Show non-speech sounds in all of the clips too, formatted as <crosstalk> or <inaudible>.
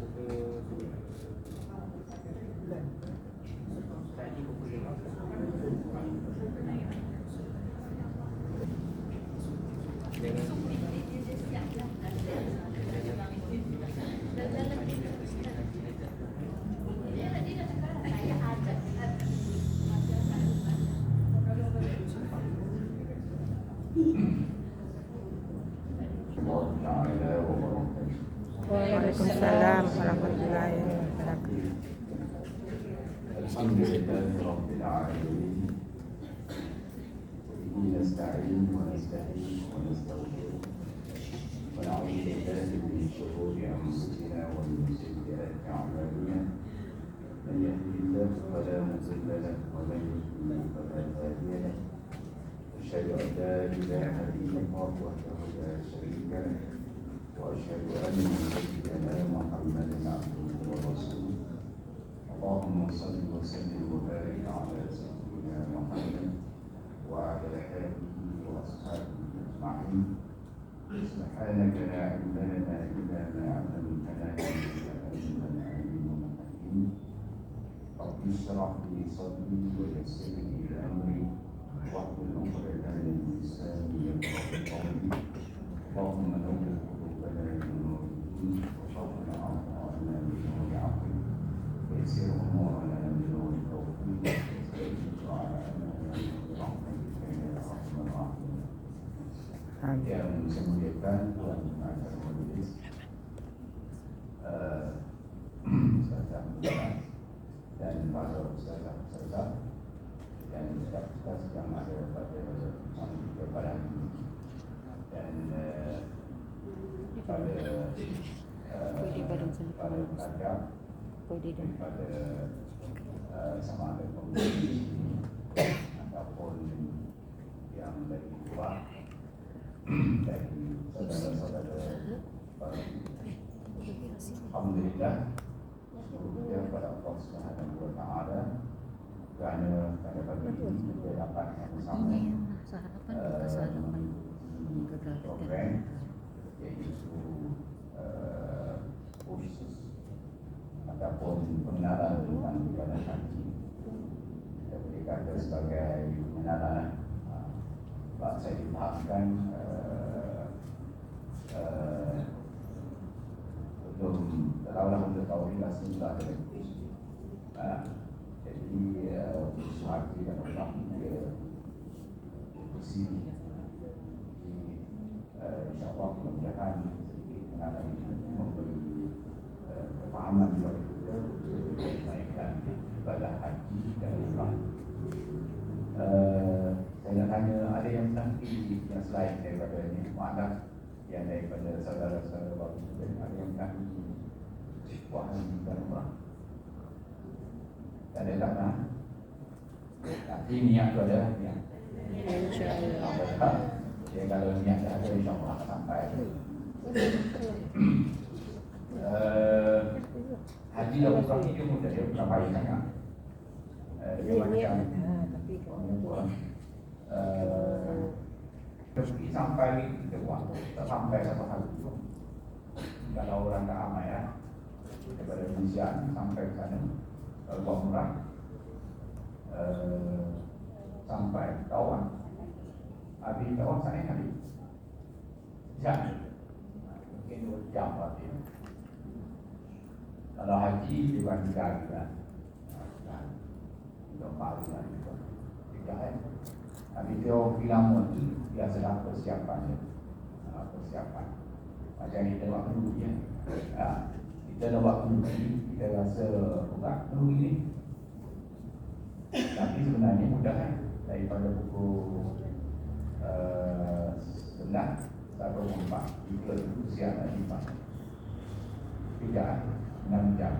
pukul Tadi pukul lima Dengan Waalaikumsalam warahmatullahi wabarakatuh. الحمد لله رب العالمين وبه نستعين ونستهين ونستغفر ونعوذ بالله من شرور انفسنا ومن سيئات اعمالنا من يهده الله فلا مضل له ومن يضلل فلا هادي له اشهد ان لا اله الا الله وحده لا شريك له وأشهد أن سيدنا محمدا عبده ورسوله. اللهم صل وسلم وبارك على سيدنا محمد وعلى آله وأصحابه أجمعين. سبحانك لا علم لنا إلا ما علمتنا إنك أنت العليم الحكيم. رب اشرح لي صدري ويسر لي أمري. واحلل عقدة من لساني يفقهوا قولي. اللهم نور diciamo che anche il pensiero comune è un elemento quindi che è un insieme di evento di mangiare con gli rischi che è un vaso che è un vaso che è un vaso che è un vaso che è un vaso che è un vaso che è un vaso che è un vaso ataupun yang dari luar dari saudara-saudara Alhamdulillah Semoga kepada Allah Subhanahu Wa Taala. Kerana pada pagi ini kita dapat sama-sama program uh, kursus ataupun pengenalan tentang ibadah haji kita boleh kata sebagai pengenalan uh, sebab saya difahamkan uh, uh, belum terlalu mengetahui Rasulullah dan uh, jadi uh, haji dan orang dia di sini uh, insyaAllah mudah-mudahan ini memberi uh, kefahaman kepada kita untuk menaikkan ibadah haji dan umrah Uh, saya nak tanya ada yang tangki yang selain daripada ni mu'adah yang daripada saudara-saudara baru kita ada yang buah haji dan umrah tak ada tak nak tapi niat tu ada niat InsyaAllah Ya kalau niat dah ada insyaAllah sampai uh, Haji dan umrah ni dia dia bukan baik sangat. Uh, Dia macam uh, sampai kita buat. Tak sampai satu hari Kalau orang tak ramai ya Daripada Malaysia sampai ke sana Kalau buat murah uh, Sampai kawan. Habis kawan sana kali Jam Dua jam berarti Kalau haji dia tiga hari kan Tiga hari kan Tiga hari tapi dia filama ni dia sedang persiapan dia. Persiapan. Macam kita buat dulu ya. Ha, kita nak buat dulu kita rasa bukan dulu ni. Tapi sebenarnya mudah kan. Daripada pukul uh, 9 sampai 4 Tiga tu siap dan lima Tiga, enam jam.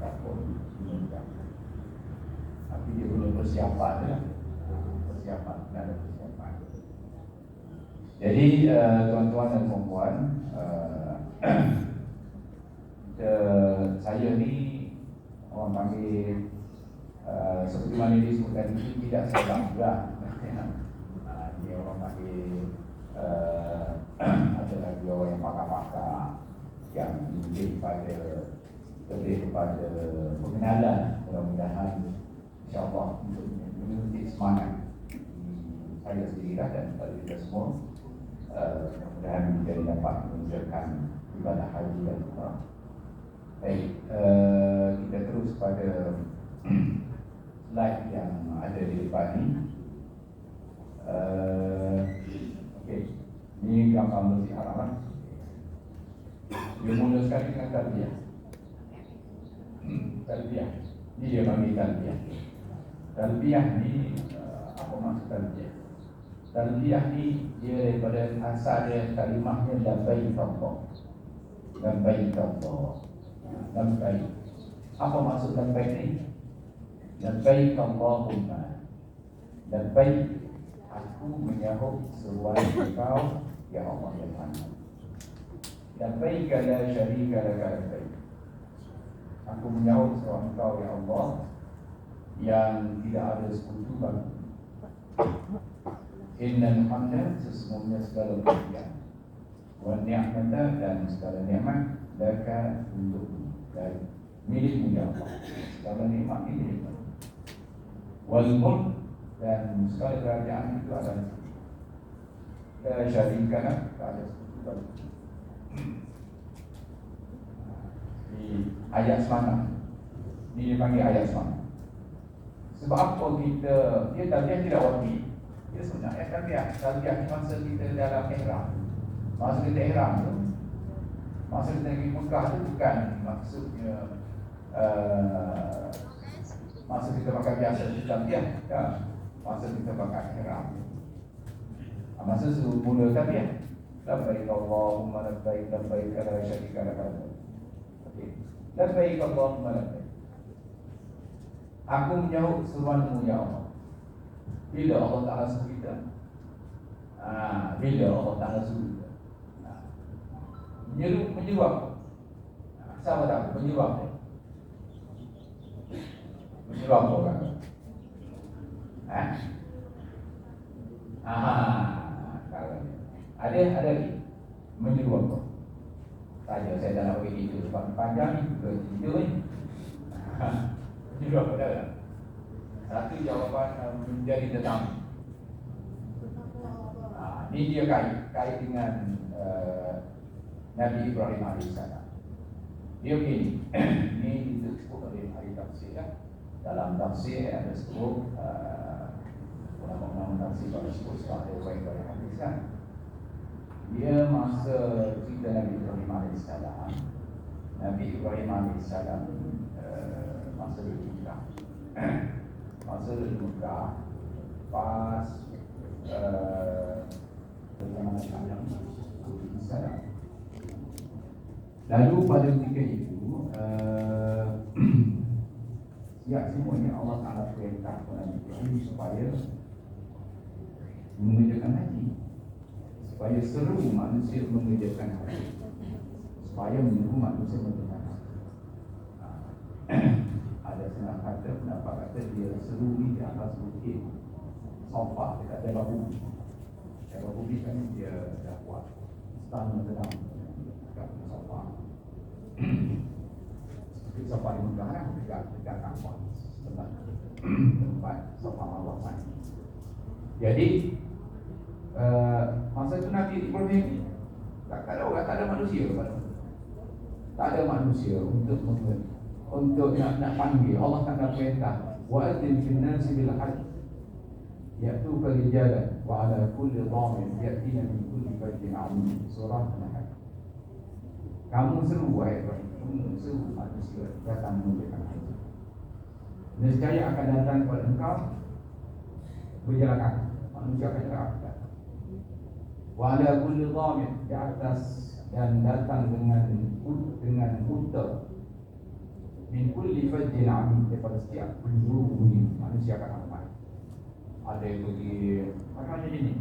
Ataupun 9 jam. Tapi dia perlu persiapan dia persiapan ada persiapan. Jadi uh, tuan-tuan dan puan-puan, <clears throat> uh, saya ni orang panggil uh, seperti mana disebutkan ini tidak salah juga. uh, <laughs> dia orang panggil uh, ada lagi orang yang pakar-pakar yang lebih pada lebih kepada pengenalan mudah-mudahan insyaAllah untuk menuntut semangat saya sendiri lah dan kepada kita semua mudah-mudahan kita dapat menunjukkan ibadah haji dan umrah baik kita terus pada slide yang ada di depan ni uh, okay. ni gambar Masjid Haram. Dia mula sekali dengan tarbiyah Hmm, talbiyah. Ini dia panggil talbiyah. Talbiyah ni uh, apa maksud talbiyah? Talbiyah ni dia daripada asal dia kalimahnya labbaik Allah. Labbaik Allah. Labbaik. Apa maksud labbaik ni? Labbaik Allahumma. Labbaik aku menyahut seruan engkau ya Allah ya Tuhan. Labbaik la syarika laka labbaik. Aku menyahut seorang engkau ya Allah Yang tidak ada sekutu bagi. Inna hamda sesungguhnya segala pujian. Wa ni'mata dan segala nikmat Laka untuk dari milikmu ya Allah. Segala nikmat ini milikmu. Wal mulk dan segala kerajaan itu adalah La syarikana Tak ada sekutu bagi di ayat semalam Ini dipanggil ayat semalam Sebab apa kita Dia tadiah tidak wajib Dia sebenarnya tadiah Tadiah masa kita dalam ihram. Masa kita ihram tu Masa kita pergi Mekah tu bukan Maksudnya uh, Masa kita pakai biasa Kita tadiah ya. Masa kita pakai ihram. Masa semula Labbaik Allahumma labbaik labbaik la syarika lak Labbaik Allahumma labbaik Aku menyahut seruanmu ya Allah Bila Allah Ta'ala suruh kita ha, Bila Allah Ta'ala suruh kita ha. Menyeru, menyeru apa? Ha, siapa tak? Menyeru apa? Menyeru apa kan? Ha? Aha, ada ada lagi menyeru apa? Saja saya tak nak bagi itu sebab panjang ni juga cerita ni. <laughs> Menyeru apa dah? Satu jawapan menjadi tetamu. Ha, ini dia kait kait dengan uh, Nabi Ibrahim AS. Dia begini, ini disebut oleh ahli tafsir ya. Dalam tafsir ada sebut uh, ulama-ulama tafsir pada sebut baik dari hadis kan dia masa cerita Nabi Ibrahim AS Nabi Ibrahim AS uh, masa di Mekah <clears throat> masa di Mekah pas uh, Lalu pada ketika itu uh, Siap <clears throat> semuanya Allah Ta'ala perintah kepada Nabi Ibrahim supaya mengerjakan haji supaya seru manusia mengerjakan haji supaya menunggu manusia mengerjakan haji <clears throat> ada senang kata pendapat kata dia seru ni di atas bukit. Sofa dekat daerah bumi. Daerah bumi kan dia dah buat istana sedang. Dekat sofa. <clears throat> Seperti sofa di Mekah kan dekat dekat kampung <clears throat> tempat sofa Allah jadi masa itu Nabi Ibrahim tak ada orang, tak ada manusia tak ada manusia untuk untuk nak, nak panggil. Allah tak ada perintah wa atin fil nasi bil hajj yaitu kalijalan wa ala kulli dhamin yatina min kulli fajin amin surah an-nahl kamu seru wahai kamu seru manusia. Datang menunjukkan haji nescaya akan datang kepada engkau. Berjalan kaki. Manusia akan kaki wa ala kulli dhamin di atas dan datang dengan dengan unta min kulli fajjin amin daripada setiap penjuru bumi manusia akan ramai ada yang pergi macam ini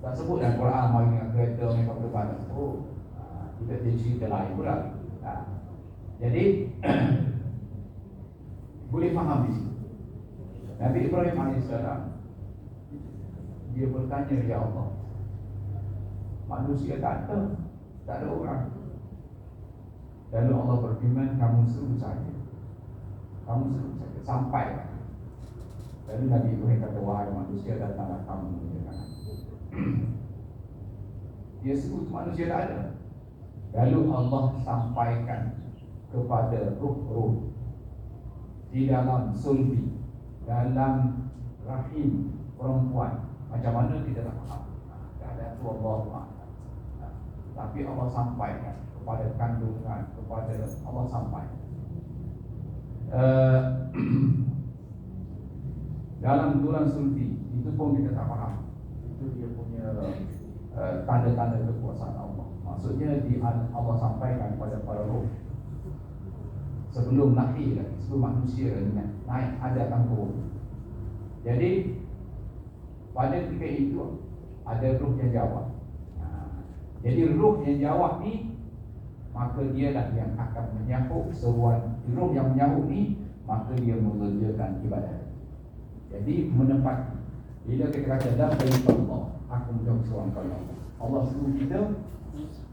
tak sebut dalam Quran mari dengan kereta mereka berdepan oh kita jadi cerita lain pula. Ha. jadi <clears throat> boleh faham di sini Nabi Ibrahim AS dia bertanya ya Allah manusia tak ada tak ada orang Lalu Allah berfirman kamu seru saja. Kamu seru saja sampai. Lalu Nabi Ibrahim kata wahai manusia datanglah kamu. <clears throat> Dia sebut manusia dah ada. Lalu Allah sampaikan kepada ruh-ruh di dalam sulbi, dalam rahim perempuan. Macam mana kita tak faham. Keadaan itu Allah Ta'ala. Tapi Allah sampaikan kepada kandungan, kepada Allah sampaikan. Uh, <clears throat> dalam tulang sulbi itu pun kita tak faham. Itu dia punya uh, tanda-tanda kekuasaan Allah. Maksudnya di Allah sampaikan kepada para roh sebelum lahir lagi, sebelum manusia naik ada tangguh. Jadi pada ketika itu ada roh yang jawab. Jadi roh yang jawab ni maka dia lah yang akan menyahut seruan. Roh yang menyahut ni maka dia mengerjakan ibadat. Jadi menepati bila kita kata dalam perintah Allah aku menjawab seruan Allah. Allah suruh kita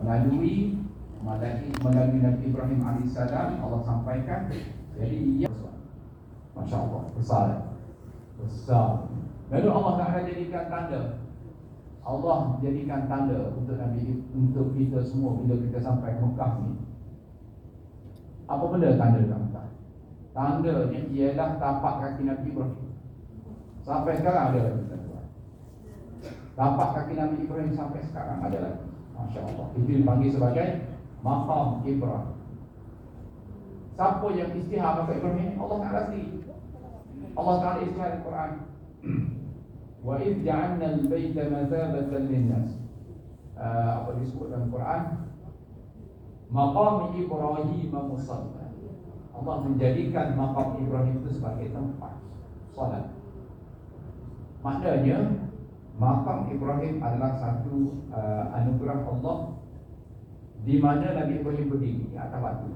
melalui melalui, melalui Nabi Ibrahim AS Allah sampaikan. Jadi ia Masya Allah besar. Besar. Lalu Allah Taala jadikan tanda Allah jadikan tanda untuk Nabi untuk kita semua bila kita sampai Mekah ni. Apa benda tanda dalam Mekah? Tandanya ialah tapak kaki Nabi Ibrahim. Sampai sekarang ada lagi tapak kaki Nabi Ibrahim sampai sekarang ada lagi. Masya Allah Itu dipanggil sebagai Maqam Ibrahim. Siapa yang istihar maka Ibrahim? Allah Ta'ala sendiri. Allah Ta'ala istihar Al-Quran Wa idh ja'anna al-bayta mazabatan linnas uh, Apa disebut dalam Quran Maqam Ibrahim musalla Allah menjadikan Maqam Ibrahim itu sebagai tempat Salat Maknanya Makam Ibrahim adalah satu uh, anugerah Allah di mana Nabi Ibrahim berdiri di atas batu.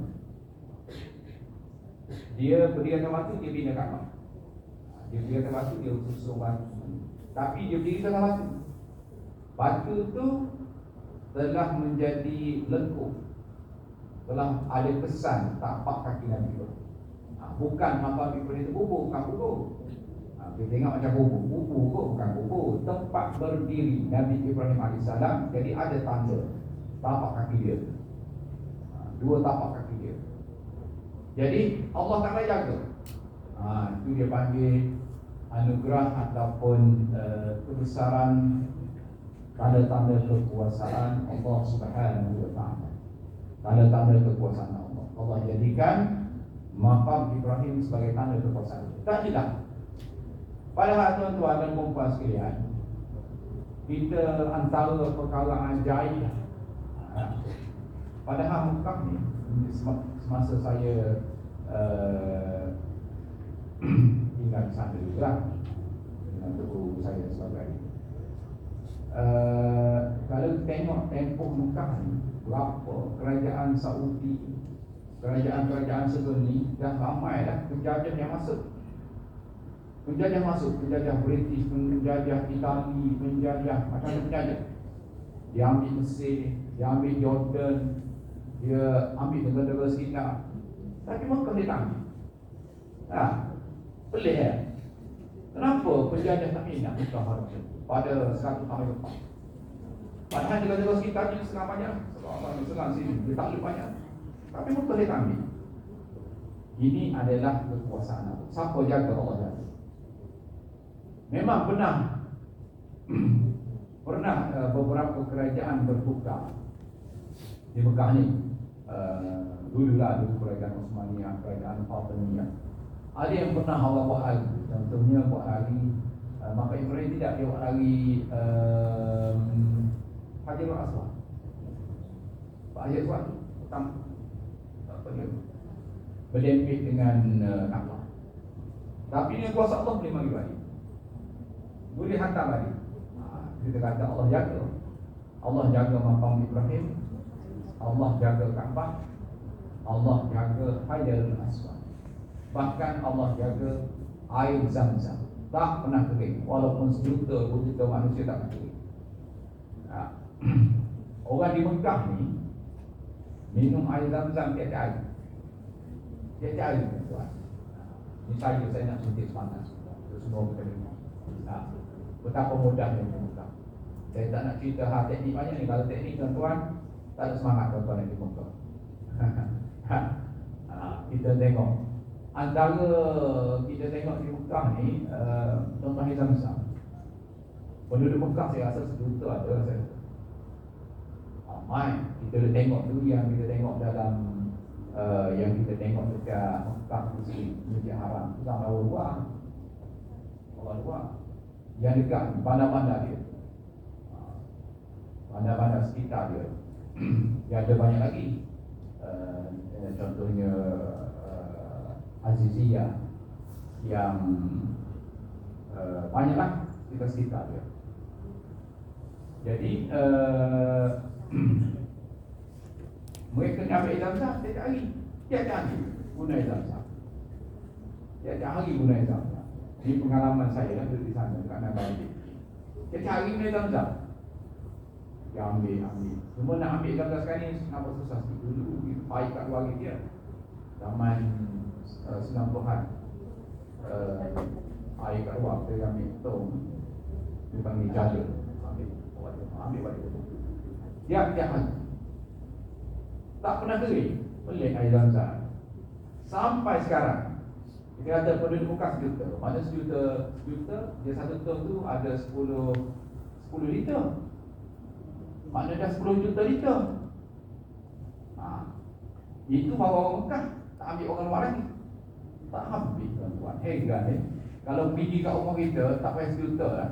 Dia berdiri atas batu, dia bina Kaabah. Dia berdiri atas batu, dia susun batu. Tapi dia berdiri atas batu. Batu tu telah menjadi lengkup. Telah ada kesan tapak kaki Nabi Ibrahim. Ha, bukan makam Ibrahim itu bubur, bukan bubur. Kita tengok macam bubu Bubu kok bukan bubu Tempat berdiri Nabi Ibrahim AS Jadi ada tanda Tapak kaki dia ha, Dua tapak kaki dia Jadi Allah tak jaga ha, Itu dia panggil Anugerah ataupun uh, Kebesaran Tanda-tanda kekuasaan Allah subhanahu wa ta'ala. Tanda-tanda kekuasaan Allah. Allah jadikan Makam Ibrahim sebagai tanda kekuasaan. Tak tidak Padahal tuan-tuan dan perempuan sekalian Kita antara perkara ajaib. Ha, Padahal Mekah ni Semasa saya uh, <clears throat> Di sana juga Dengan guru saya sebagai uh, Kalau tengok tempoh Mekah ni Berapa kerajaan Saudi Kerajaan-kerajaan sebelum ni Dah ramai dah penjajah yang masuk Penjajah masuk, penjajah British, penjajah Itali, penjajah macam-macam penjajah. Dia ambil Mesir, dia ambil Jordan, dia ambil negara-negara sekitar. Tapi Mekah dia tak ambil. Ha, pelik ya? Kenapa penjajah tak minat Mekah pada 100 tahun lepas? Padahal negara-negara sekitar ni setengah banyak. Sebab Allah Selang sini, dia tak boleh banyak. Tapi dia tak ambil. Ini adalah kekuasaan Allah. Siapa jaga Allah jaga? Memang pernah <clears throat> Pernah uh, beberapa kerajaan bertukar Di Mekah ni uh, Dulu lah dulu kerajaan Osmaniyah Kerajaan Fatimiyah Ada yang pernah Allah buat lagi Contohnya buat lagi uh, Maka Ibrahim tidak? Dia buat lagi um, Hajarul Aswad. Pak Hajar Aswad Pertama. Apa dia. Berdempit dengan uh, Kaabah. Tapi ini kuasa Allah boleh bagi balik. Boleh hantar balik. Ha, Kita kata Allah jaga. Allah jaga makam Ibrahim. Allah jaga Kaabah. Allah jaga Hajarul Aswad Bahkan Allah jaga air zam-zam Tak pernah kering Walaupun sejuta, dua juta manusia tak pernah kering ha. <clears throat> Orang di Mekah ni Minum air zam-zam tiap hari. Tiap hari tuan. Ini saya saya nak suntik semangat. Semua kita minum. Nah, betapa mudahnya membuka. Saya tak nak cerita hal teknik banyak ni. Kalau teknik tuan-tuan, tak ada semangat tuan-tuan yang dibuka. <laughs> ha, kita tengok. Antara kita tengok di Mekah ni, uh, Hizam Besar. Penduduk Mekah saya rasa sejuta ada saya. Ramai. Kita dah tengok tu yang kita tengok dalam uh, yang kita tengok dekat Mekah tu sini, Masjid Haram. Tu sama orang luar. Orang luar. Yang dekat bandar-bandar dia. Bandar-bandar sekitar dia. <clears throat> yang ada banyak lagi. Uh, contohnya Aziziyah yang uh, banyaklah kita sekitar dia. Jadi uh, <clears throat> mereka ni ambil zamzam tiap hari. Tiap hari guna zamzam. Tiap hari guna zamzam. Ini pengalaman saya lah di sana dekat Nabi. Tiap hari guna zamzam. Dia ambil, ambil. Semua nak ambil zamzam sekarang ni kenapa susah sikit dulu. Air kat luar dia. Zaman uh, 90-an. Uh, air kat luar kita ambil tong. Dia panggil jada. Ambil. Balik. Tiap-tiap hari. Tak pernah kering. Pelik air zamzam. Sampai sekarang. Kita kata penduduk bukan sejuta. Mana sejuta? Sejuta, dia satu ton tu ada 10 10 liter. Mana dah 10 juta liter. Ha. Itu bawa orang Mekah. Tak ambil orang luar lagi. Tak habis tuan-tuan. Heran eh. Kalau pergi kat rumah kita, tak payah sejuta lah.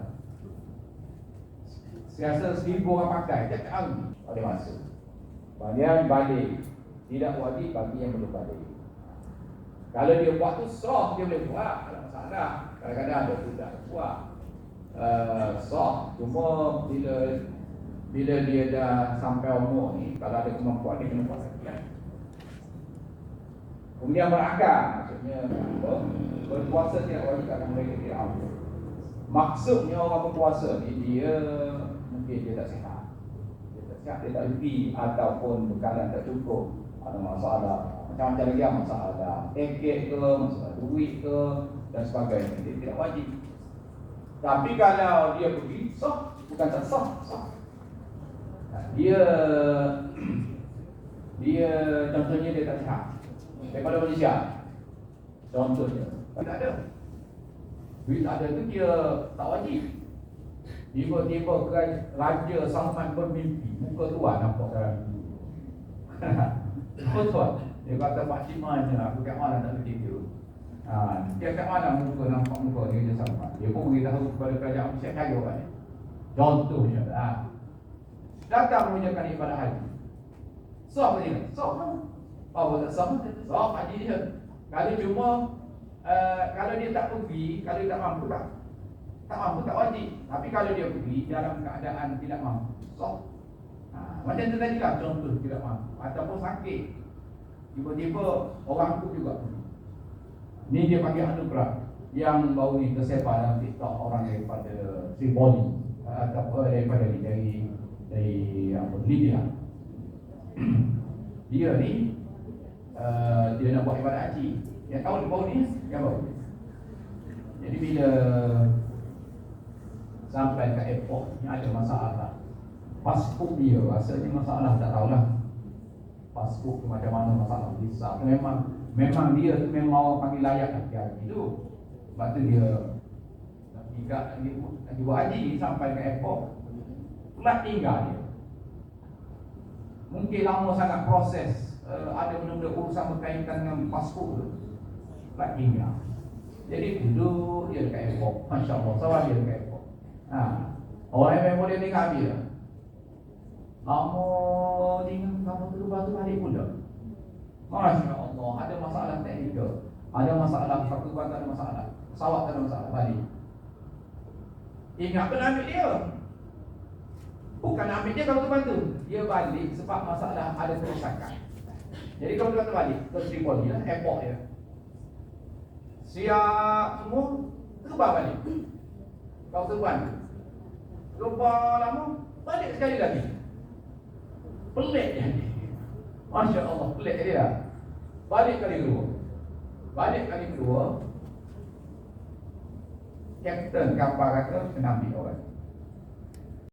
Saya rasa seribu orang pakai. Tiap hari. Ada masa. Bahagian balik Tidak wajib bagi yang belum balik Kalau dia buat tu sah Dia boleh buat Tak masalah Kadang-kadang ada tu tak buat uh, Sah Cuma bila Bila dia dah sampai umur ni Kalau ada kemampuan dia kena buat kan Kemudian berakal Maksudnya apa? Berpuasa tidak wajib akan mereka tidak apa Maksudnya orang berpuasa ni Dia Mungkin dia tak sihat. Sihat dia tak reti ataupun bekalan tak cukup. Ada masalah macam-macam lagi masalah etiket ke masalah duit ke dan sebagainya. Dia tidak wajib. Tapi kalau dia pergi sah. Bukan tak sah sah. Dia <clears throat> dia contohnya dia tak sihat daripada Malaysia. Contohnya. Tak ada. Duit tak ada tu dia tak wajib. Tiba-tiba Raja Salman bermimpi. Muka tuan nampak dalam <laughs> Muka tuan. Dia kata Pak Cimanya Aku kat mana tak boleh tidur ha, Dia kat mana muka nampak muka dia Raja Salman Dia pun beritahu kepada kerajaan Siap kaya kan Contohnya ha. Datang menunjukkan ibadah haji. Sah apa dia? Sah apa? Oh, tak sah? Sah haji dia. Kalau cuma uh, Kalau dia tak pergi Kalau dia tak mampu tak tak mampu tak wajib. Tapi kalau dia pergi dalam keadaan tidak mampu. So ha, macam tu tadi lah contoh tidak mampu. Ataupun sakit. Tiba-tiba orang tu juga ni dia panggil anugerah yang baru ni tersebar dalam TikTok orang daripada Tripoli ataupun daripada ni dari dari apa Libya. <clears throat> Dia ni uh, dia nak buat ibadat haji. Yang tahu baru ni yang baru jadi bila sampai ke airport ni ada masalah pasport dia rasanya masalah tak tahulah. Pasport tu macam mana masalah visa memang memang dia tu memang orang panggil layak lagi haji tu. Sebab tu dia lagi lagi buat haji sampai ke airport pula tinggal dia. Mungkin lama sangat proses uh, ada benda-benda urusan berkaitan dengan pasport tu pula tinggal jadi duduk dia dekat airport Masya Allah, sawah dia dekat airport Ha. Orang yang memang dia tinggal dia. Lama tinggal kamu tu lepas tu balik pula. Masya Allah, ada masalah teknikal. Ada masalah satu tak ada masalah. Pesawat tak ada masalah balik. Ingat pun ambil dia. Bukan ambil dia kamu bantu. Dia balik sebab masalah ada kerosakan. Jadi kamu tu balik ke Tripoli lah, airport dia. Siap semua, terbang balik. Kau terbang Lupa lama Balik sekali lagi Pelik dia Masya Allah, pelik dia. Balik kali kedua. Balik kali kedua. Kapten kapal kata kena ambil orang.